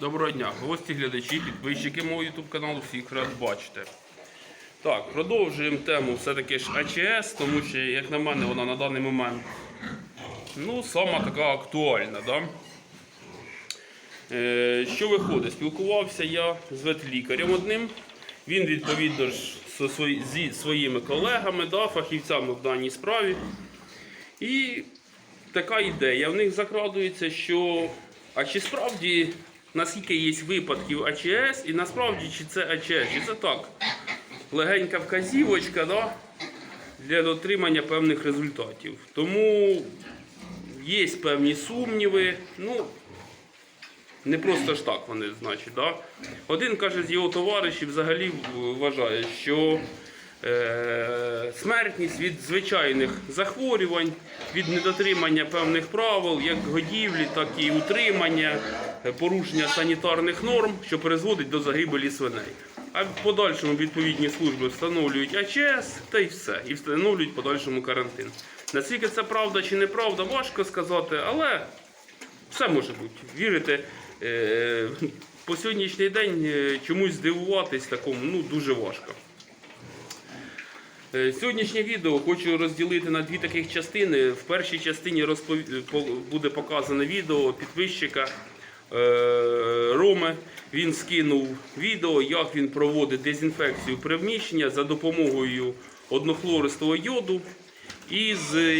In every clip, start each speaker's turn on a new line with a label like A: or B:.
A: Доброго дня, гості, глядачі, підписчики мого YouTube каналу, всіх рад бачити. Так, продовжуємо тему все-таки ж АЧС, тому що, як на мене, вона на даний момент ну, сама така актуальна. Да? Е, що виходить? Спілкувався я з ветлікарем одним. Він відповідно ж зі своїми колегами, да, фахівцями в даній справі. І така ідея в них закрадується, що а чи справді наскільки є випадків АЧС, і насправді чи це АЧС, чи це так? Легенька вказівочка да, для дотримання певних результатів. Тому є певні сумніви. Ну, не просто ж так вони, значить. Да? Один каже з його товаришів взагалі вважає, що е, смертність від звичайних захворювань, від недотримання певних правил, як годівлі, так і утримання, порушення санітарних норм, що призводить до загибелі свиней. А в подальшому відповідні служби встановлюють АЧС та й все, і встановлюють в подальшому карантин. Наскільки це правда чи неправда, важко сказати, але все може бути. Вірите, е, по сьогоднішній день е, чомусь здивуватись такому ну, дуже важко. Е, Сьогоднішнє відео хочу розділити на дві таких частини. В першій частині розпов- буде показане відео підписчика е, Роми. Він скинув відео, як він проводить дезінфекцію приміщення за допомогою однохлористого йоду, із, е,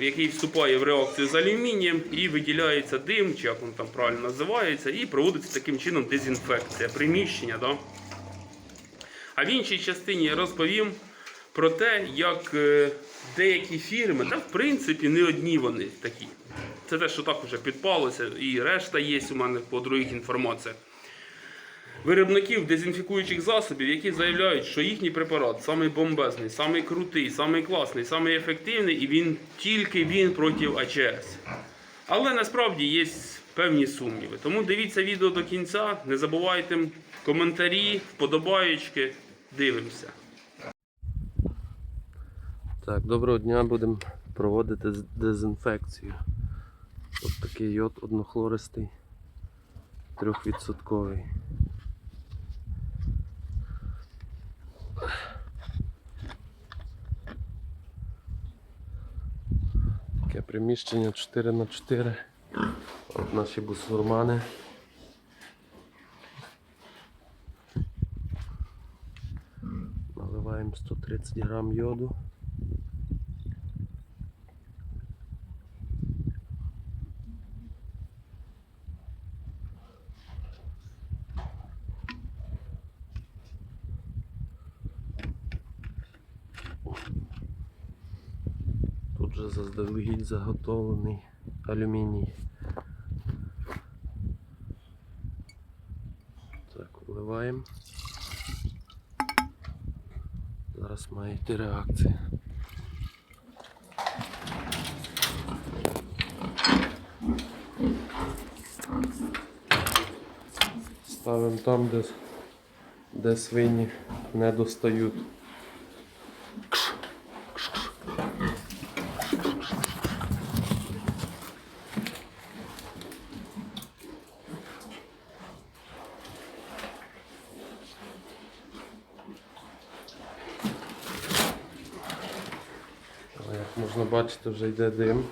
A: який вступає в реакцію з алюмінієм і виділяється дим, чи як він там правильно називається, і проводиться таким чином дезінфекція приміщення. Да? А в іншій частині я розповім про те, як е, деякі фірми, та в принципі не одні вони такі. Це те, що так уже підпалося, і решта є у мене по других інформаціях. Виробників дезінфікуючих засобів, які заявляють, що їхній препарат самий бомбезний, самий крутий, самий класний, самий ефективний, і він тільки він проти АЧС. Але насправді є певні сумніви. Тому дивіться відео до кінця, не забувайте коментарі, вподобаєчки. Дивимося.
B: Так, доброго дня, будемо проводити дезінфекцію. Ось такий йод однохлористий, трьохвідсотковий. Таке приміщення 4 на 4 От наші бусурмани. Наливаємо 130 грам йоду. Тут же заздалегідь заготовлений алюміній. Так, вливаємо. Зараз має йти реакція. Ставимо там, де, де свині не достають. Але як можна бачити, вже йде дим.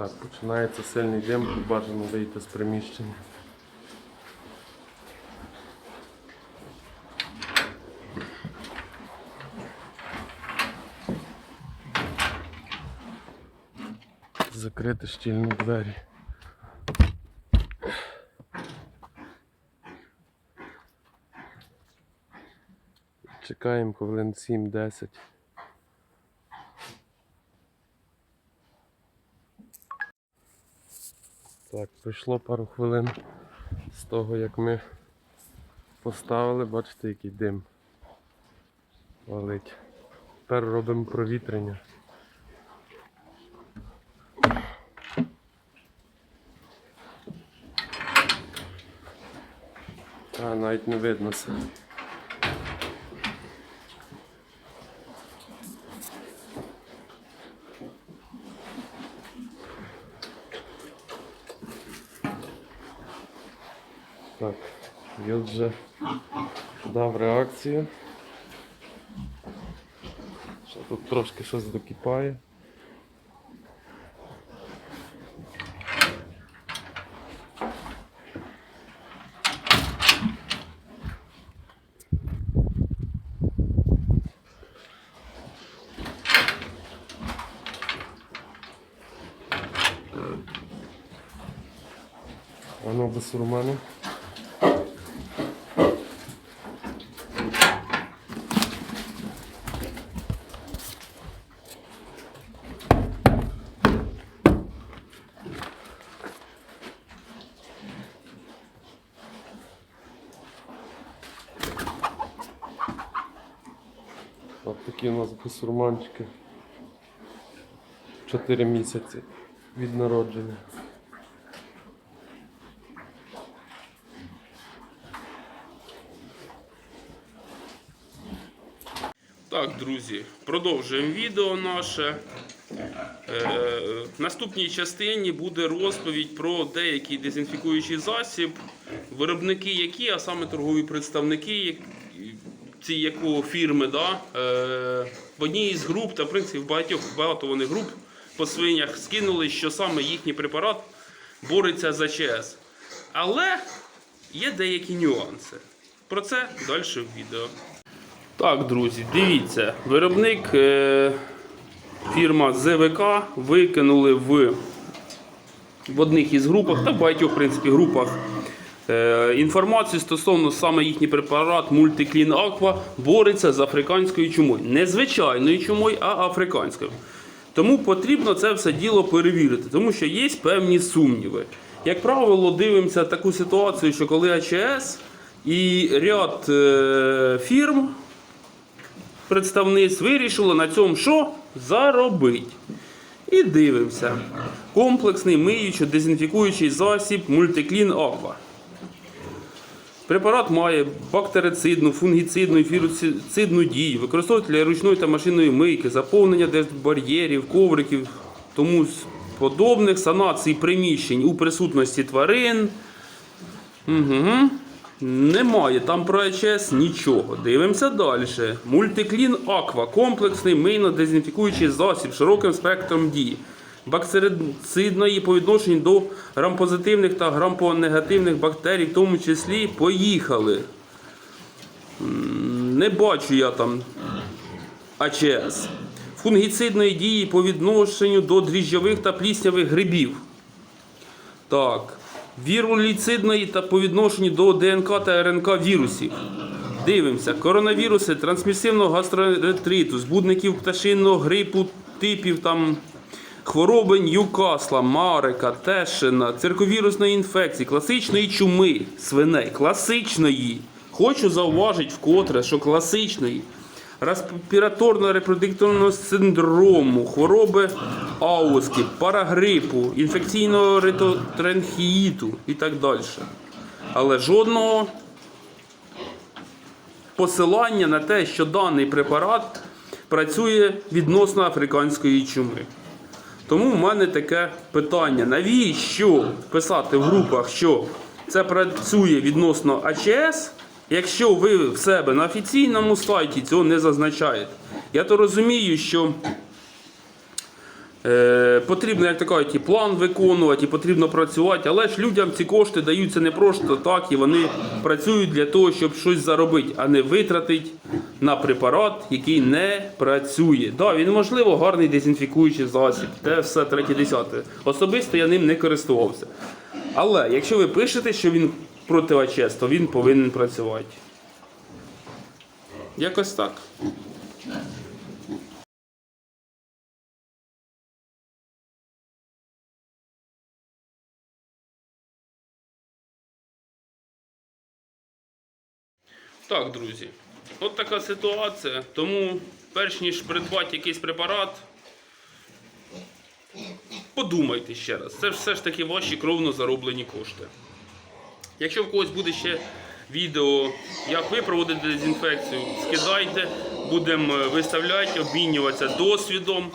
B: Так, Починається сильний дим, бажано вийти з приміщення. Закрити щільно двері. Чекаємо хвилин 7-10. Пройшло пару хвилин з того, як ми поставили, бачите, який дим валить. Тепер робимо провітрення. А, навіть не видно це. Так, йод вже дав реакцію. Ще тут трошки щось докипає. Воно без сурману. От такі у нас бусурманчики. 4 місяці від народження.
A: Так, друзі, продовжуємо відео наше. Е, в наступній частині буде розповідь про деякий дезінфікуючий засіб, виробники які, а саме торгові представники ці якого фірми, да, е, в одній із груп, та в принципі в багатьох багато вони груп по свинях скинули, що саме їхній препарат бореться за ЧС. Але є деякі нюанси. Про це далі в відео. Так, друзі, дивіться, виробник е, фірма ЗВК викинули в, в одних із групах та в багатьох в принципі, групах інформацію стосовно саме їхній препарат Мультиклін Аква бореться з африканською чумою. Не звичайною чумою, а африканською. Тому потрібно це все діло перевірити, тому що є певні сумніви. Як правило, дивимося таку ситуацію, що коли АЧС і ряд е, фірм представництв вирішило на цьому що? Заробить. І дивимося. Комплексний миючо дезінфікуючий засіб Мультиклін Аква. Препарат має бактерицидну, фунгіцидну і фіруцидну дію, використовують для ручної та машинної мийки, заповнення бар'єрів, ковриків, тому подобних санацій приміщень у присутності тварин. Угу. Немає там про АЧС нічого. Дивимося далі. Мультиклін Аква комплексний мийно-дезінфікуючий засіб широким спектром дії. Бактерицидної по відношенню до грампозитивних та грампонегативних бактерій, в тому числі поїхали. Не бачу я там АЧС. Фунгіцидної дії по відношенню до дріжджових та пліснявих грибів. Так. Віруліцидної та по відношенню до ДНК та РНК вірусів. Дивимося. Коронавіруси трансмісивного гастроентериту, збудників пташинного грипу, типів там хвороби Ньюкасла, Марика, Тешина, цирковірусної інфекції, класичної чуми свиней, класичної. Хочу зауважити вкотре, що класичної респіраторно-репродуктивного синдрому, хвороби ауски, парагрипу, інфекційного ретотренхіїту і так далі. Але жодного посилання на те, що даний препарат працює відносно африканської чуми. Тому в мене таке питання: навіщо писати в групах, що це працює відносно АЧС, якщо ви в себе на офіційному сайті цього не зазначаєте? Я то розумію, що е, потрібно, як кажуть, і план виконувати, і потрібно працювати, але ж людям ці кошти даються не просто так, і вони працюють для того, щоб щось заробити, а не витратити на препарат, який не працює. Да, він можливо гарний дезінфікуючий засіб, те все третє десяте. Особисто я ним не користувався. Але якщо ви пишете, що він проти АЧС, то він повинен працювати. Якось так. Так, друзі, от така ситуація. Тому, перш ніж придбати якийсь препарат, подумайте ще раз. Це все ж таки ваші кровно зароблені кошти. Якщо в когось буде ще відео, як ви проводите дезінфекцію, скидайте, будемо виставляти, обмінюватися досвідом.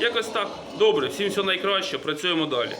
A: Якось так. Добре, всім все найкраще, працюємо далі.